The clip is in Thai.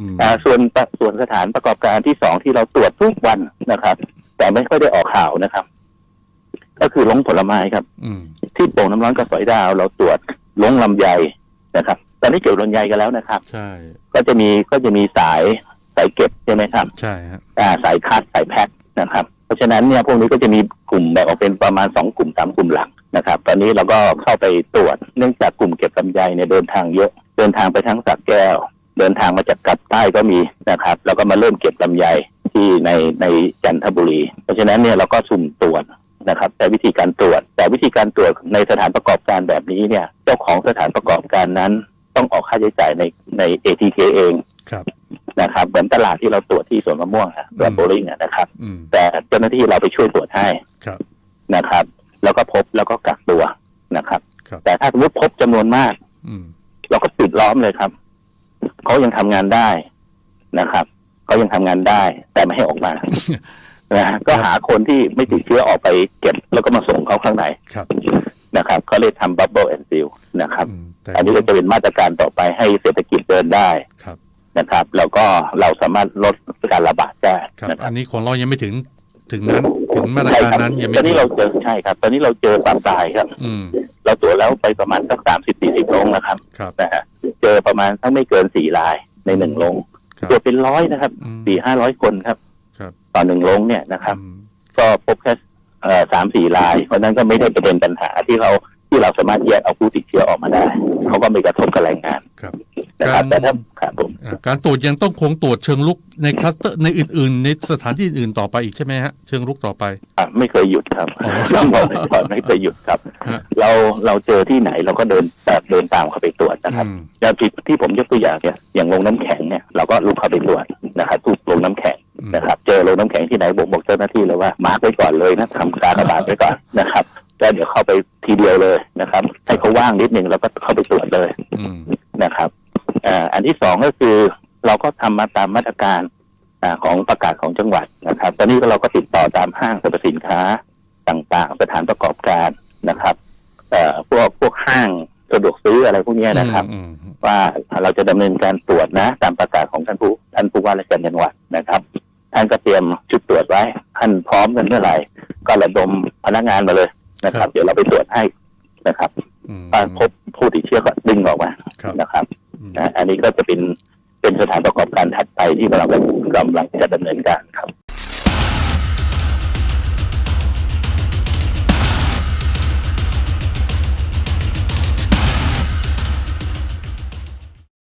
อืมอ่าส่วนส่วนสถานประกอบการที่สองที่เราตรวจทุกวันนะครับ แต่ไม่ค่อยได้ออกข่าวนะครับ ก็คือลงผลไม้ครับอืมที่โป่งน้ำร้อนกระสอยดาว เราตรวจลงลำไยนะครับ ตอนนี้เกี่ยวกับลำไยกันแล้วนะครับ ใช่ ก็จะมีก็จะมีสายสายเก็บใช่ไหมครับ ใช่ฮะอ่าสายคัดสายแพ็คนะครับ เพราะฉะนั้นเนี่ยพวกนี้ก็จะมีกลุ่มแบ่งออกเป็นประมาณสองกลุ่มสามกลุ่มหลักนะครับ ตอนนี้เราก็เข้าไปตรวจเนื่องจากกลุ่มเก็บลำไยเนี่ยเดินทางเยอะ เดินทางไปทั้งสระแก้ว เดินทางมาจากกัดใต้ก็มีนะครับ แล้วก็มาเริ่มเก็บลำไยที่ในในจันทบุรี เพราะฉะนั้นเนี่ยเราก็สุ่มตรวจนะครับแต่วิธีการตรวจ แต่วิธีการตรวจในสถานประกอบการแบบนี้เนี่ย เจ้าของสถานประกอบการนั้น ต้องออกค่าใช้จ่ายในใน ATK เองครับนะครับเหมือนตลาดที่เราตรวจที่สวนมะม่วงอะตรวจอืมโบลิ่งอะนะครับอืมแต่เจ้าหน้าที่เราไปช่วยตรวจให้ครับนะครับ แล้วก็พบแล้วก็กักตัวนะครับครับแต่ถ้าสมมติพบจำนวนมากอืมเราก็ปิดล้อมเลยครับ เขายังทำงานได้นะครับเขายังทำงานได้ แต่ไม่ให้ออกมานะฮะก็หาคนที่ไม่ติดเชื้อออกไปเก็บแล้วก็มาส่งเขาข้างในครับนะครับเขาเลยทำบับเบิลแอนด์ซิลนะครับอืมแต่อันนี้ก็จะเป็นมาตรการต่อไปให้เศรษฐกิจเดินได้ครับนะครับ แล้วก็เราสามารถลดการระบาดได้ครับนะครับอันนี้ของเรายังไม่ถึงถึงนั้นถึงมาตรใช่การครับนั้นยังตไม่อนนี้ถึงเราเจอใช่ครับ ตอนนี้เราเจอปลาตายครับ อืมเราตรวจแล้วไปประมาณสักสามสิบสี่สิบโรงนะครับครับนะฮะ เจอประมาณทั้งไม่เกินสี่รายในหนึ่งโรงครับตรวจเป็นร้อยนะครับอืมสี่ห้าร้อยคนครับครับต่อหนึ่งโรงเนี่ยนะครับอืมก็พบแค่เอ่อสามสี่ราย เพราะฉะนั้นก็ไม่ได้จะเป็นปัญหาที่เราที่เราสามารถแยกเอาผู้ติดเชื้อออกมาได้ เขาก็ไม่กระทบกับแรงงานครับนะครับการแต่ถ้าครับผมอ่า การตรวจยังต้องคงตรวจเชิงลุกในคลัสเตอร์ในอื่น ๆ ในสถานที่อื่นๆต่อไปอีกใช่ไหมฮะเชิงลุกต่อไปอะไม่เคยหยุดครับอ๋อต้องบอกไว้ก่อนไม่เคยหยุดครับฮะเราเราเจอที่ไหนเราก็เดินแบบเดินตามเข้าไปตรวจนะครับอืมอย่างที่ที่ผมยกตัวอย่างเนี่ยอย่างโรงน้ำแข็งเนี่ยเราก็ลุกเข้าไปตรวจนะครับทุกโรงน้ำแข็งอืมนะครับ เจอโรงน้ำแข็งที่ไหนบอกบอกเจ้าหน้าที่เลยว่ามาร์กไว้ก่อนเลยนะทำการระบาดไว้ก่อนนะครับแล้วเดี๋ยวเข้าไปทีเดียวเลยนะครับให้เขาว่างนิดนึงแล้วก็เข้าไปตรวจเลยอืมนะครับ อ่าอันที่สองก็คือเราก็ทำมาตามมาตรการอ่าของประกาศของจังหวัดนะครับ ตอนนี้เราก็ติดต่อตามห้างสรรพสินค้าต่างๆ สถานประกอบการนะครับเอ่อพวกพวกห้างสะดวกซื้ออะไรพวกเนี้ยนะครับอืมอืมว่าเราจะดำเนินการตรวจนะ ตามประกาศของท่านผู้ท่านผู้ว่าราชการจังหวัดนะครับท่านก็เตรียมชุดตรวจไว้ท่านพร้อมกันเมื่อไหร่ ก็ระดมพนักงานมาเลยนะครับ เดี๋ยวเราไปตรวจให้นะครับอืมถ้าพบผู้ติดเชื้อก็ดึงออกมาครับนะครับอืม นะอันนี้ก็จะเป็นเป็นสถานประกอบการถัดไปที่กำลังกำลัง